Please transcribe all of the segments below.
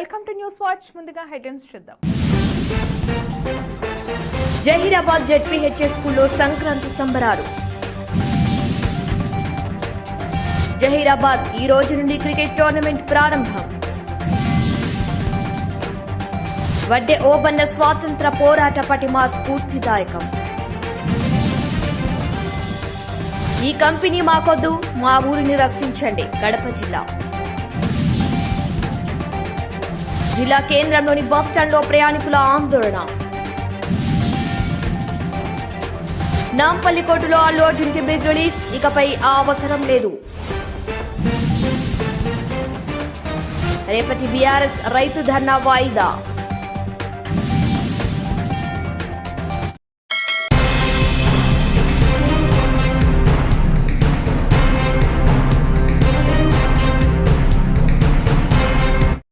Welcome to news watch. ముందుగా headlines చూద్దాం. Zaheerabad ZPHS స్కూల్లో సంక్రాంతి సంబరాలు. జహీరాబాద్ ఈ రోజు నుండి క్రికెట్ టోర్నమెంట్ ప్రారంభం. వడ్డే ఓబన్న స్వాతంత్ర పోరాట పటిమ స్ఫూర్తిదాయకం. ఈ కంపెనీ మాకొద్దు మా ఊరిని రక్షించండి కడప జిల్లా. జిల్లా కేంద్రంలోని బస్టాండ్లో ప్రయాణికుల ఆందోళన. నాంపల్లి కోర్టులో అల్లు అర్జున్కి బిగ్ రిలీఫ్ ఇకపై ఆ అవసరం లేదు. రేపటి బీఆర్ఎస్ రైతు ధర్నా వాయిదా.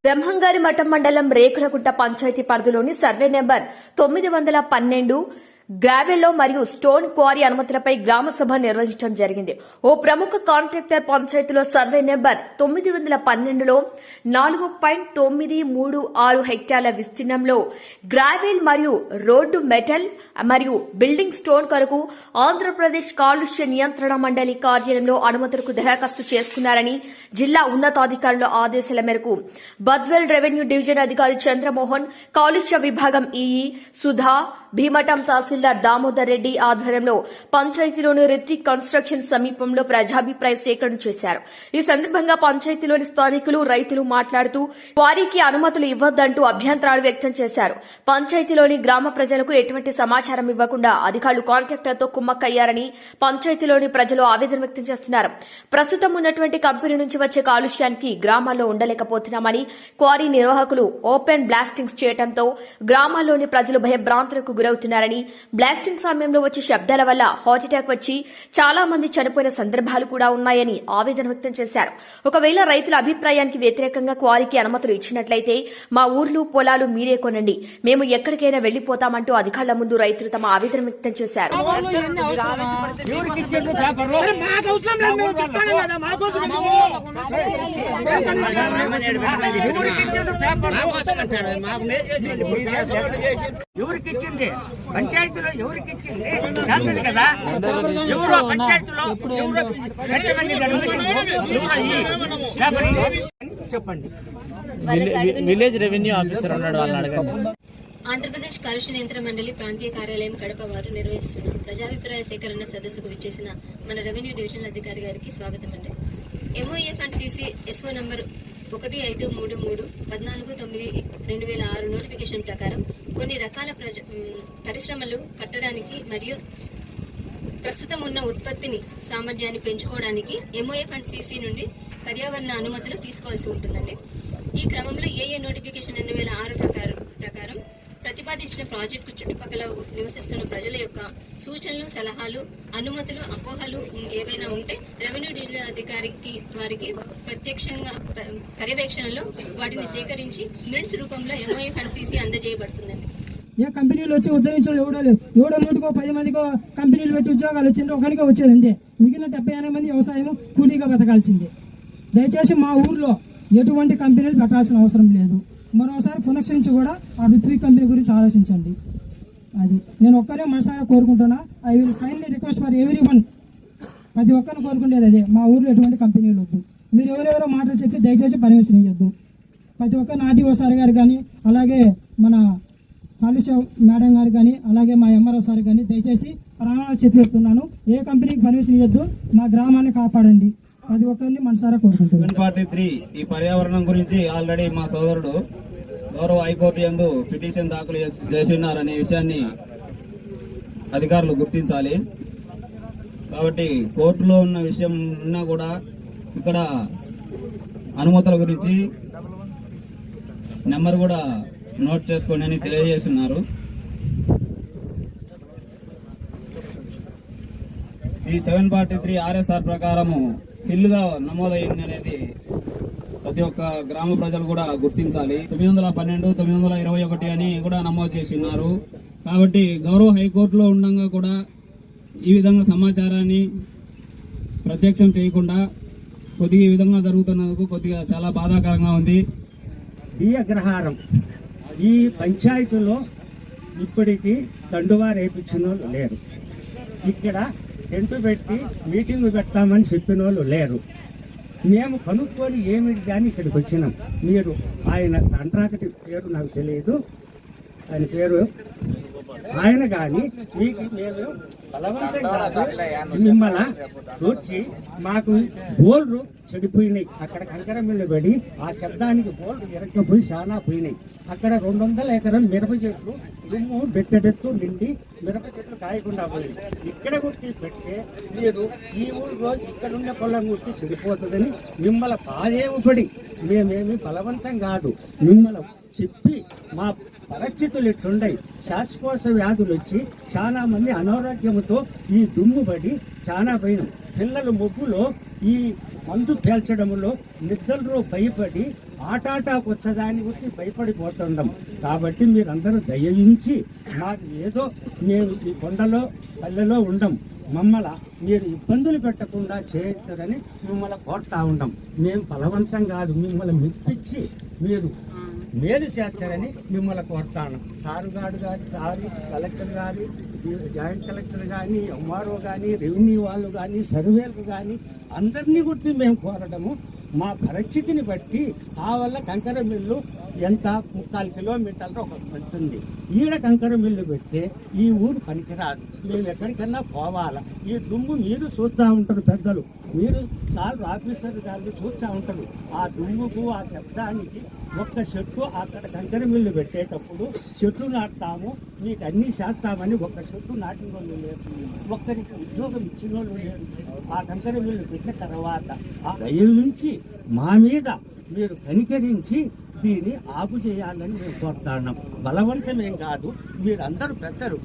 బ్రహ్మంగారి మఠం మండలం రేకులగుంట పంచాయతీ పరిధిలోని సర్వే నెంబర్ తొమ్మిది వందల పన్నెండు గ్రావెల్లో మరియు స్టోన్ క్వారీ అనుమతులపై గ్రామ సభ నిర్వహించడం జరిగింది. ఓ ప్రముఖ కాంట్రాక్టర్ పంచాయతీలో సర్వే నెంబర్ తొమ్మిది వందల పన్నెండులో నాలుగు పాయింట్ తొమ్మిది మూడు ఆరు హెక్టార్ల విస్తీర్ణంలో గ్రావెల్ మరియు రోడ్డు మెటల్ మరియు బిల్డింగ్ స్టోన్ కొరకు ఆంధ్రప్రదేశ్ కాలుష్య నియంత్రణ మండలి కార్యాలయంలో అనుమతులకు దరఖాస్తు చేసుకున్నారని జిల్లా ఉన్నతాధికారుల ఆదేశాల మేరకు బద్వెల్ రెవెన్యూ డివిజన్ అధికారి చంద్రమోహన్ కాలుష్య విభాగం ఈఈ సుధా భీమటం తహసీల్దార్ దామోదర్ రెడ్డి ఆధ్వర్యంలో పంచాయతీలోని రిత్విక్ కన్స్ట్రక్షన్ సమీపంలో ప్రజాభిప్రాయ సేకరణ చేశారు. ఈ సందర్భంగా పంచాయతీలోని స్థానికులు రైతులు మాట్లాడుతూ క్వారీకి అనుమతులు ఇవ్వద్దంటూ అభ్యంతరాలు వ్యక్తం చేశారు. పంచాయతీలోని గ్రామ ప్రజలకు ఎటువంటి సమాచారం ఇవ్వకుండా అధికారులు కాంట్రాక్టర్తో కుమ్మక్కయ్యారని పంచాయతీలోని ప్రజలు ఆవేదన వ్యక్తం చేస్తున్నారు. ప్రస్తుతం ఉన్నటువంటి కంపెనీ నుంచి వచ్చే కాలుష్యానికి గ్రామాల్లో ఉండలేకపోతున్నామని క్వారీ నిర్వాహకులు ఓపెన్ బ్లాస్టింగ్స్ చేయడంతో గ్రామాల్లోని ప్రజలు భయభ్రాంతులకు గురవుతున్నారని బ్లాస్టింగ్ సమయంలో వచ్చే శబ్దాల వల్ల హార్ట్ అటాక్ వచ్చి చాలా మంది చనిపోయిన సందర్భాలు కూడా ఉన్నాయని ఆవేదన వ్యక్తం చేశారు ఒకవేళ రైతుల అభిప్రాయానికి వ్యతిరేకంగా క్వారీకి అనుమతులు ఇచ్చినట్లయితే మా ఊర్లు పొలాలు మీరే కొనండి మేము ఎక్కడికైనా వెళ్ళిపోతామంటూ అధికారుల ముందు రైతులు తమ ఆవేదన వ్యక్తం చేశారు మాకు ఎవరికి ఇచ్చేది పంచాయతీలో ఎవరికి ఇచ్చింది కాదు. కదా ఎవరు పంచాయతీలో ఎవరు? చెప్పండి. విలేజ్ రెవెన్యూ ఆఫీసర్ ఉన్నాడు వాళ్ళని అడగండి. ఆంధ్రప్రదేశ్ కాలుష్య నియంత్రణ మండలి ప్రాంతీయ కార్యాలయం కడప వారు నిర్వహిస్తున్న ప్రజాభిప్రాయ సేకరణ సదస్సుకు విచ్చేసిన మన రెవెన్యూ డివిజనల్ అధికారి గారికి స్వాగతం అండి. MOF and CC SO number ఒకటి ఐదు మూడు మూడు పద్నాలుగు తొమ్మిది రెండు వేల ఆరు నోటిఫికేషన్ ప్రకారం కొన్ని రకాల ప్రజ పరిశ్రమలు కట్టడానికి మరియు ప్రస్తుతం ఉన్న ఉత్పత్తిని సామర్థ్యాన్ని పెంచుకోవడానికి ఎంఓఏ ఫండ్ సీసీ నుండి పర్యావరణ అనుమతులు తీసుకోవాల్సి ఉంటుందండి. ఈ క్రమంలో ఏఏ నోటిఫికేషన్ రెండు వేల ఆరు ప్రకారం ప్రకారం ప్రతిపాదించిన ప్రాజెక్టు చుట్టుపక్కల నివసిస్తున్న ప్రజల యొక్క సూచనలు సలహాలు అనుమతులు అపోహలు ఏవైనా ఉంటే రెవెన్యూ డివిజన్ అధికారికి వారికి ప్రత్యక్షంగా పర్యవేక్షణలో వాటిని సేకరించి మినిట్స్ రూపంలో ఎంఓఏ ఫండ్ సీసీ అందజేయబడుతుంది ఏ కంపెనీలు వచ్చి ఉద్ధరించడం ఎవడో లేదు ఎవడో నూటికో పది మందికో కంపెనీలు పెట్టి ఉద్యోగాలు వచ్చిండ్రు. ఒకరికే వచ్చేది అంతే. మిగిలిన డెబ్బై ఎనభై మంది వ్యవసాయం కూలీగా బతకాల్సిందే. దయచేసి మా ఊర్లో ఎటువంటి కంపెనీలు పెట్టాల్సిన అవసరం లేదు. మరోసారి పునఃక్షరించి కూడా ఆ ఋత్విక్ కంపెనీ గురించి ఆలోచించండి. అది నేను ఒక్కరే మనసారా కోరుకుంటున్నా. I will kindly request for everyone ప్రతి ఒక్కరిని కోరుకునేది అదే. మా ఊర్లో ఎటువంటి కంపెనీలు వద్దు. మీరు ఎవరెవరో మాటలు చెప్పి దయచేసి పర్మిషన్ ఇవ్వద్దు ప్రతి ఒక్క నాటిఓ సార్ గారు కానీ అలాగే మన కాలుష్య మేడం గారు కానీ అలాగే మా ఎంఆర్ఓ సార్ కానీ దయచేసి ప్రాణాలు చెప్పి ఏ కంపెనీకి పర్మిషన్ ఇవ్వద్దు మా గ్రామాన్ని కాపాడండి. ప్రతి ఒక్కరిని మనసారా కోరుకుంటున్నాను సెవెన్ త్రీ ఈ పర్యావరణం గురించి ఆల్రెడీ మా సోదరుడు గౌరవ హైకోర్టు యందు పిటిషన్ దాఖలు చేసి- విషయాన్ని అధికారులు గుర్తించాలి. కాబట్టి కోర్టులో ఉన్న విషయం ఉన్నా కూడా ఇక్కడ అనుమతుల గురించి నెంబర్ కూడా నోట్ చేసుకోండి అని తెలియజేస్తున్నారు. ఈ సెవెన్ ఫార్టీ త్రీ ఆర్ఎస్ఆర్ ప్రకారము హిల్లుగా నమోదైంది అనేది ప్రతి ఒక్క గ్రామ ప్రజలు కూడా గుర్తించాలి. తొమ్మిది వందల పన్నెండు తొమ్మిది వందల ఇరవై ఒకటి అని కూడా నమోదు చేసి ఉన్నారు కాబట్టి గౌరవ హైకోర్టులో ఉండగా కూడా ఈ విధంగా సమాచారాన్ని ప్రత్యక్షం చేయకుండా కొద్దిగా ఈ విధంగా జరుగుతున్నందుకు కొద్దిగా చాలా బాధాకరంగా ఉంది. ఈ అగ్రహారం ఈ పంచాయతీలో ఇప్పటికి దండువా రేపించిన వాళ్ళు లేరు. ఇక్కడ టెంట్ పెట్టి మీటింగ్ పెడతామని చెప్పిన వాళ్ళు లేరు. మేము కనుక్కొని ఏమిటి కానీ ఇక్కడికి వచ్చినాం. మీరు ఆయన కాంట్రాక్ట్ పేరు నాకు తెలియదు. ఆయన పేరు ఆయన కానీ మీకు మేము బలవంతం కాదు మిమ్మల్ని వచ్చి మాకు బోల్లు చెడిపోయినాయి. అక్కడ కంకర మిల్లు పడి ఆ శబ్దానికి బోల్లు ఎరక్కపోయి చాలా పోయినాయి. అక్కడ రెండు వందల ఎకరం మిరప చెట్లు దుమ్ము బెత్తడెత్తు నిండి మిరప చెట్లు కాయకుండా పోయింది ఇక్కడ కొట్టి పెడితే మీరు ఈ ఊళ్ళో ఇక్కడ ఉన్న పొలం కొట్టి చెడిపోతుందని మిమ్మల్ని పాదేవుపడి మేమేమి బలవంతం కాదు. మిమ్మల్ని చెప్పి మా పరిస్థితులు ఇట్లుండయి. శ్వాసకోశ వ్యాధులు వచ్చి చాలా మంది అనారోగ్యంతో ఈ దుమ్ము పడి చాలా పోయినాం. పిల్లల ముగ్గులో ఈ మందు పేల్చడంలో నిద్రలో భయపడి ఆటాటాకు వచ్చేదాన్ని గురించి భయపడిపోతుండం. కాబట్టి మీరందరూ దయించి మాకు ఏదో మేము ఈ కొండలో పల్లెలో ఉండం. మమ్మల మీరు ఇబ్బందులు పెట్టకుండా చేయొద్దని మిమ్మల్ని కోరుతా ఉండం. మేము బలవంతం కాదు. మిమ్మల్ని మెప్పించి మీరు మేలు చేర్చారని మిమ్మల్ని కోరుతాను. సారు గారు కానీ సారి కలెక్టర్ కానీ జాయింట్ కలెక్టర్ కానీ ఎంఆర్ఓ కానీ రెవెన్యూ వాళ్ళు కానీ సర్వేలు కానీ అందరినీ గుర్తు మేము కోరడము. మా పరిస్థితిని బట్టి ఆ వల్ల కంకర మిల్లు ఎంత? ముక్కాలు కిలోమీటర్లు ఒక ఉంటుంది. ఈడ కంకర మిల్లు పెడితే ఈ ఊరు పనికిరాదు. మేము ఎక్కడికన్నా పోవాలా? ఈ దుమ్ము మీరు చూస్తూ ఉంటారు పెద్దలు. మీరు సార్ ఆఫీసర్ గారిని చూస్తూ ఉంటారు. ఆ దుమ్ముకు ఆ శబ్దానికి ఒక్క చెట్టు అక్కడ కంకర మిల్లు పెట్టేటప్పుడు చెట్టు నాటుతాము మీకు అన్ని చేస్తామని ఒక్క చెట్టు నాటిన వాళ్ళు లేరు. ఒక్కరికి ఉద్యోగం ఇచ్చిన వాళ్ళు లేరు. ఆ కంకర మిల్లు పెట్టిన తర్వాత ఆ దయ నుంచి మా మీద మీరు కనికరించి దీన్ని ఆపు చేయాలని మేము కోరుతున్నాం. బలవంతమేం కాదు మీరందరూ పెద్దలు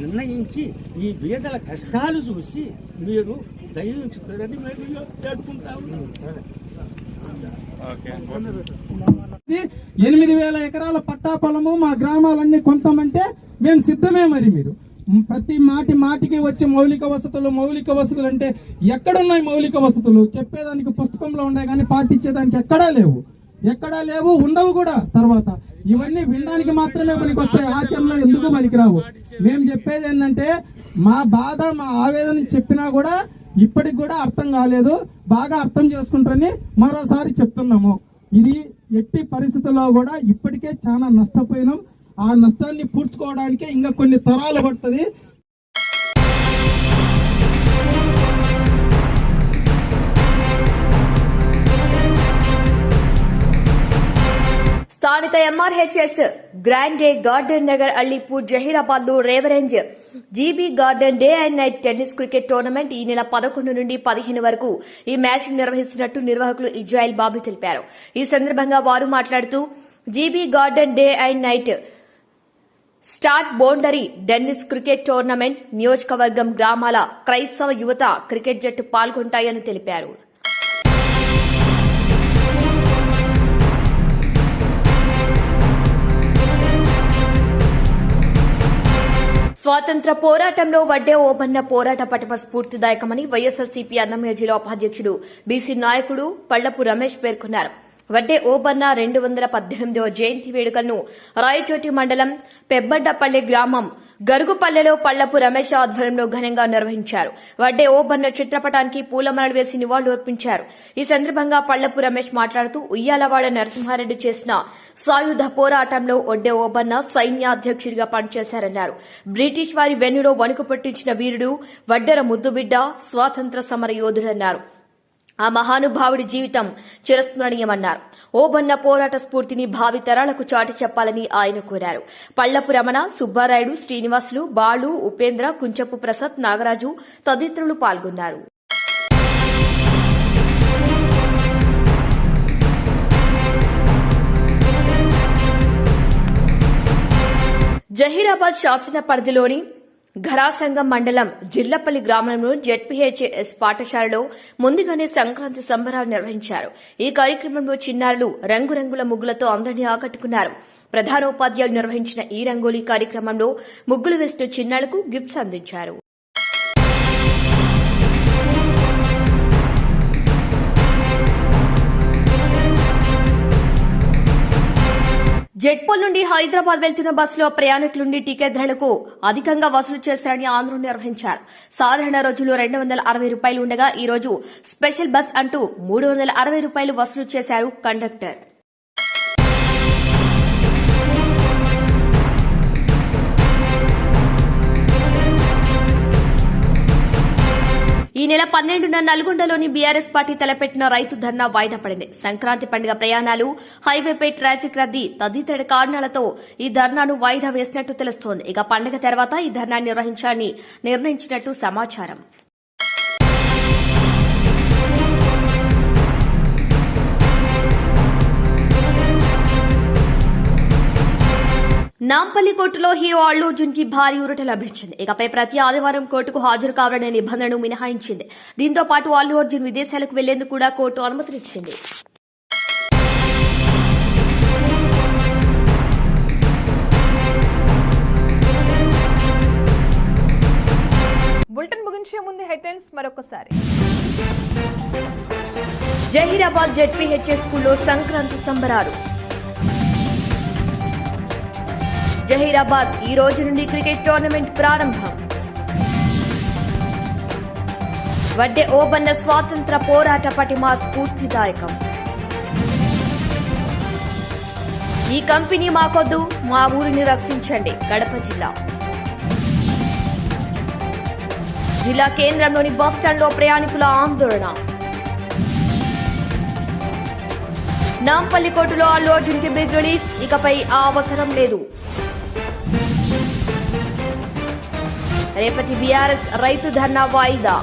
నిర్ణయించి ఈ బీదల కష్టాలు చూసి మీరు దయించుతారని మేము జరుపుకుంటా ఉన్నాం. ఇది ఎనిమిది వేల ఎకరాల పట్టా పొలము మా గ్రామాలన్నీ కొంతమంటే మేము సిద్ధమే మరి మీరు. ప్రతి మాటి మాటికి వచ్చే మౌలిక వసతులు మౌలిక వసతులు అంటే ఎక్కడున్నాయి మౌలిక వసతులు? చెప్పేదానికి పుస్తకంలో ఉన్నాయి కానీ పాటించేదానికి ఎక్కడా లేవు. ఎక్కడా లేవు ఉండవు కూడా తర్వాత. ఇవన్నీ వినడానికి మాత్రమే పనికి వస్తాయి ఆచరణలో ఎందుకు పనికిరావు? మేము చెప్పేది ఏంటంటే మా బాధ మా ఆవేదన చెప్పినా కూడా ఇప్పటికి కూడా అర్థం కాలేదు. బాగా అర్థం చేసుకుంటారని మరోసారి చెప్తున్నాము. ఇది ఎట్టి పరిస్థితుల్లో కూడా ఇప్పటికే చాలా నష్టపోయినాం. ఆ నష్టాన్ని పూడ్చుకోవడానికే ఇంకా కొన్ని తరాలు పడుతుంది. స్థానిక MRHS grand garden Nagar Allipur జహీరాబాద్లో రేవరేంజ్ GB garden day and night tennis cricket tournament ఈ నెల పదకొండు నుండి పదిహేను వరకు ఈ మ్యాచ్ నిర్వహిస్తున్నట్టు నిర్వాహకులు ఇజ్రాయిల్ బాబు తెలిపారు. ఈ సందర్భంగా వారు మాట్లాడుతూ GB garden day and night start boundary tennis cricket tournament నియోజకవర్గం గ్రామాల క్రైస్తవ యువత క్రికెట్ జట్టు పాల్గొంటాయని తెలిపారు. స్వాతంత్ర పోరాటంలో వడ్డే ఓబన్న పోరాట పటమ స్ఫూర్తిదాయకమని వైఎస్ఆర్సీపీ అన్నమయ్య జిల్లా ఉపాధ్యక్షుడు బీసీ నాయకుడు పళ్ళపు రమేష్ పేర్కొన్నారు. వడ్డే ఓబన్న రెండు వందల పద్దెనిమిదవ జయంతి వేడుకలను రాయచోటి మండలం పెబ్బడ్డపల్లి గ్రామం గరుగుపల్లెలో పళ్ళపు రమేష్ ఆధ్వర్యంలో ఘనంగా నిర్వహించారు. వడ్డే ఓబన్న చిత్రపటానికి పూలమరలు వేసి నివాళులు అర్పించారు. ఈ సందర్భంగా పళ్ళపు రమేష్ మాట్లాడుతూ ఉయ్యాలవాడ నరసింహారెడ్డి చేసిన సాయుధ పోరాటంలో ఒడ్డే ఓబన్న సైన్యాధ్యక్షుడిగా పనిచేశారన్నారు. బ్రిటిష్ వారి వెన్నులో వణుకు పుట్టించిన వీరుడు వడ్డెర ముద్దుబిడ్డ స్వాతంత్ర సమర యోధుడన్నారు ఆ మహానుభావుడి జీవితం చిరస్మరణీయమన్నారు. ఓబన్న పోరాట స్ఫూర్తిని భావితరాలకు చాటి చెప్పాలని ఆయన కోరారు. పళ్ళపు రమణ సుబ్బారాయుడు శ్రీనివాసులు బాలు ఉపేంద్ర కుంచపు ప్రసాద్ నాగరాజు తదితరులు పాల్గొన్నారు. జహీరాబాద్ శాసన పరిధిలోని ఘరాసంగం మండలం జిల్లపల్లి గ్రామంలో జెడ్పీహెచ్ఎస్ పాఠశాలలో ముందుగానే సంక్రాంతి సంబరాలు నిర్వహించారు. ఈ కార్యక్రమంలో చిన్నారులు రంగురంగుల ముగ్గులతో అందరినీ ఆకట్టుకున్నారు. ప్రధానోపాధ్యాయులు నిర్వహించిన ఈ రంగోలీ కార్యక్రమంలో ముగ్గులు వేస్తున్న చిన్నారులకు గిఫ్ట్స్ అందించారు. జెట్పల్ నుండి హైదరాబాద్ వెళ్తున్న బస్సులో ప్రయాణికుల నుండి టికెట్ ధరలకు అధికంగా వసూలు చేశారని ఆందోళన నిర్వహించారు. సాధారణ రోజుల్లో రెండు వందల అరవై రూపాయలు ఉండగా ఈ రోజు స్పెషల్ బస్ అంటూ మూడు వందల అరవై రూపాయలు వసూలు చేశారు కండక్టర్. ఈ నెల పన్నెండున నల్గొండలోని బీఆర్ఎస్ పార్టీ తలపెట్టిన రైతు ధర్నా వాయిదా పడింది. సంక్రాంతి పండుగ ప్రయాణాలు హైవేపై ట్రాఫిక్ రద్దీ తదితర కారణాలతో ఈ ధర్నాను వాయిదా వేసినట్టు తెలుస్తోంది. ఇక పండుగ తర్వాత ఈ ధర్నా నిర్వహించాలని నిర్ణయించినట్టు సమాచారం. నాంపల్లి కోర్టులో హీరో అల్లు అర్జున్కి భారీ ఊరట లభించింది. ఇకపై ప్రతి ఆదివారం కోర్టుకు హాజరు కావాలనే నిబంధనను మినహాయించింది. దీంతో పాటు అల్లు అర్జున్ విదేశాలకు వెళ్ళేందుకు కూడా కోర్టు అనుమతినిచ్చింది. బులెటిన్ ముగించే ముందు హెడ్లైన్స్ మరొకసారి. జహీరాబాద్ జెడ్పీహెచ్ఎస్ స్కూల్లో సంక్రాంతి సంబరాలు. జహీరాబాద్ ఈ రోజు నుండి క్రికెట్ టోర్నమెంట్ ప్రారంభం. వడ్డే ఓబన్న స్వాతంత్ర పోరాట పటిమ స్ఫూర్తిదాయకం ఈ కంపెనీ మాకొద్దు మా ఊరిని రక్షించండి కడప జిల్లా. జిల్లా కేంద్రంలోని బస్టాండ్లో ప్రయాణికుల ఆందోళన. నాంపల్లి కోర్టులో అల్లు అర్జున్కి బిగ్ రిలీఫ్ ఇకపై ఆ అవసరం లేదు. రేపటి బీఆర్ఎస్ రైతు ధర్నా వాయిదా.